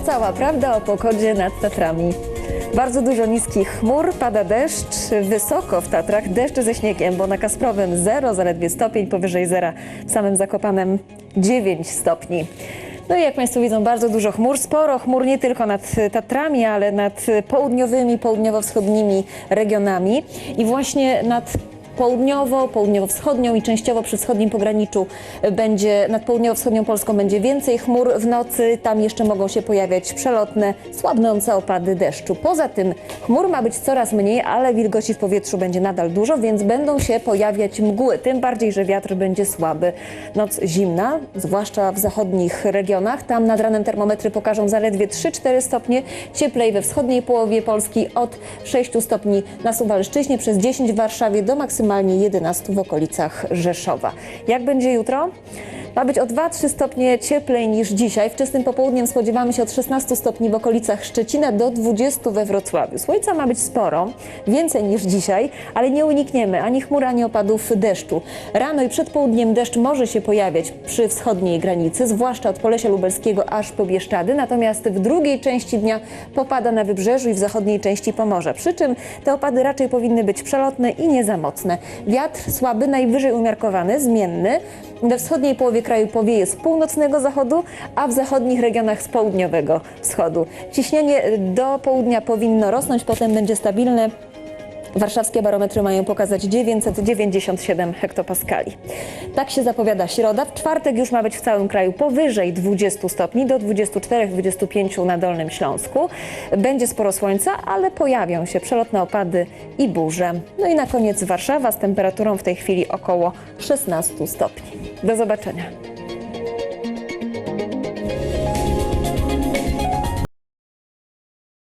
cała prawda o pogodzie nad Tatrami. Bardzo dużo niskich chmur, pada deszcz, wysoko w Tatrach deszcz ze śniegiem, bo na Kasprowym 0, zaledwie stopień, powyżej zera w samym Zakopanem 9 stopni. No i jak Państwo widzą, bardzo dużo chmur, sporo chmur nie tylko nad Tatrami, ale nad południowymi, południowo-wschodnimi regionami i właśnie nad południowo, południowo-wschodnią i częściowo przy wschodnim pograniczu będzie, nad południowo-wschodnią Polską będzie więcej chmur w nocy. Tam jeszcze mogą się pojawiać przelotne, słabnące opady deszczu. Poza tym chmur ma być coraz mniej, ale wilgoci w powietrzu będzie nadal dużo, więc będą się pojawiać mgły. Tym bardziej, że wiatr będzie słaby. Noc zimna, zwłaszcza w zachodnich regionach. Tam nad ranem termometry pokażą zaledwie 3-4 stopnie. Cieplej we wschodniej połowie Polski od 6 stopni na Suwalszczyźnie, przez 10 w Warszawie do maksymalnie 11 w okolicach Rzeszowa. Jak będzie jutro? Ma być o 2-3 stopnie cieplej niż dzisiaj. Wczesnym popołudniem spodziewamy się od 16 stopni w okolicach Szczecina do 20 we Wrocławiu. Słońca ma być sporo, więcej niż dzisiaj, ale nie unikniemy ani chmur, ani opadów deszczu. Rano i przed południem deszcz może się pojawiać przy wschodniej granicy, zwłaszcza od Polesia Lubelskiego aż po Bieszczady, natomiast w drugiej części dnia popada na wybrzeżu i w zachodniej części Pomorza. Przy czym te opady raczej powinny być przelotne i nie za mocne. Wiatr słaby, najwyżej umiarkowany, zmienny. We wschodniej połowie kraju powieje z północnego zachodu, a w zachodnich regionach z południowego wschodu. Ciśnienie do południa powinno rosnąć, potem będzie stabilne. Warszawskie barometry mają pokazać 997 hektopaskali. Tak się zapowiada środa. W czwartek już ma być w całym kraju powyżej 20 stopni, do 24-25 na Dolnym Śląsku. Będzie sporo słońca, ale pojawią się przelotne opady i burze. No i na koniec Warszawa z temperaturą w tej chwili około 16 stopni. Do zobaczenia.